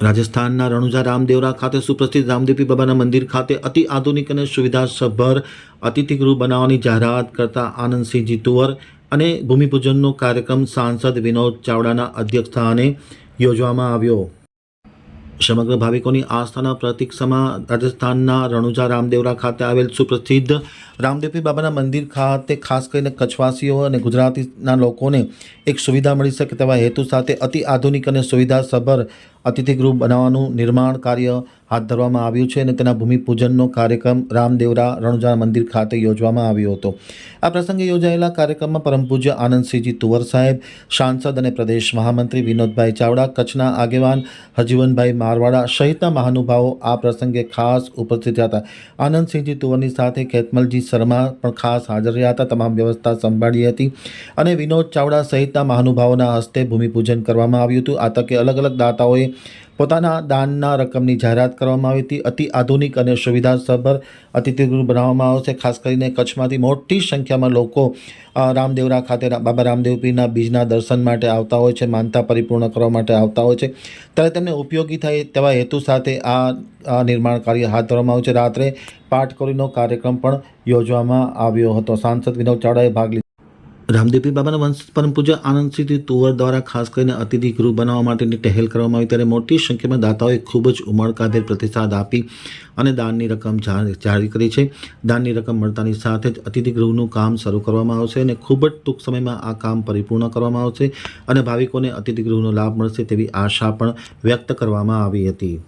રાજસ્થાનના રણુજા રામદેવરા ખાતે સુપ્રસિદ્ધ રામદેવી બાબાના મંદિર ખાતે અતિ આધુનિક અને સુવિધાસભર અતિથિગૃહ બનાવવાની જાહેરાત કરતા આનંદસિંહ જીતુવર અને ભૂમિપૂજનનો કાર્યક્રમ સાંસદ વિનોદ ચાવડાના અધ્યક્ષસ્થાને યોજવામાં આવ્યો. સમગ્ર ભાવિકોની આસ્થાના પ્રતિક્ષામાં રાજસ્થાનના રણુજા રામદેવરા ખાતે આવેલ સુપ્રસિદ્ધ રામદેવપી બાબાના મંદિર ખાતે ખાસ કરીને કચ્છવાસીઓ અને ગુજરાતીના લોકોને એક સુવિધા મળી શકે તેવા હેતુ સાથે અતિ આધુનિક અને સુવિધાસભર અતિથિગૃહ બનાવવાનું નિર્માણ કાર્ય હાથ ધરવામાં આવ્યું છે અને તેના ભૂમિપૂજનનો કાર્યક્રમ રામદેવરા રણુજા મંદિર ખાતે યોજવામાં આવ્યો હતો. આ પ્રસંગે યોજાયેલા કાર્યક્રમમાં પરમ પૂજ્ય આનંદસિંહજી તુવર સાહેબ, સાંસદ અને પ્રદેશ મહામંત્રી વિનોદભાઈ ચાવડા, કચ્છના આગેવાન હજીવનભાઈ મારવાડા સહિતના મહાનુભાવો આ પ્રસંગે ખાસ ઉપસ્થિત હતા. આનંદસિંહજી તુવરની સાથે ખેતમલજી શર્મા પણ ખાસ હાજર રહ્યા હતા. તમામ વ્યવસ્થા સંભાળી હતી અને વિનોદ ચાવડા સહિતના મહાનુભાવોના હસ્તે ભૂમિપૂજન કરવામાં આવ્યું હતું. આ તકે અલગ અલગ દાતાઓએ પોતાના દાનના રકમની જાહેરાત કરવામાં આવી હતી. અતિ આધુનિક અને સુવિધાસભર અતિથિગૃહ બનાવવામાં આવશે. ખાસ કરીને કચ્છમાંથી મોટી સંખ્યામાં લોકો રામદેવરા ખાતે બાબા રામદેવપીના બીજના દર્શન માટે આવતા હોય છે, માનતા પરિપૂર્ણ કરવા માટે આવતા હોય છે. ત્યારે તેમને ઉપયોગી થાય તેવા હેતુ સાથે આ નિર્માણ કાર્ય હાથ ધરવામાં આવ્યું છે. રાત્રે પાઠકોરીનો કાર્યક્રમ પણ યોજવામાં આવ્યો હતો. સાંસદ વિનોદ ચાવડાએ ભાગ લીધો. રામદેવપી બાબાના વંશ પરમ પૂજ્ય આનંદસિંહ તુવર દ્વારા ખાસ કરીને અતિથિ ગૃહ બનાવવા માટેની પહેલ કરવામાં આવી. ત્યારે મોટી સંખ્યામાં દાતાઓએ ખૂબ જ ઉમળકાભેર પ્રતિસાદ આપી અને દાનની રકમ જારી કરી છે. દાનની રકમ મળતાની સાથે જ અતિથિ ગૃહનું કામ શરૂ કરવામાં આવશે અને ખૂબ જ ટૂંક સમયમાં આ કામ પરિપૂર્ણ કરવામાં આવશે અને ભાવિકોને અતિથિ ગૃહનો લાભ મળશે તેવી આશા પણ વ્યક્ત કરવામાં આવી હતી.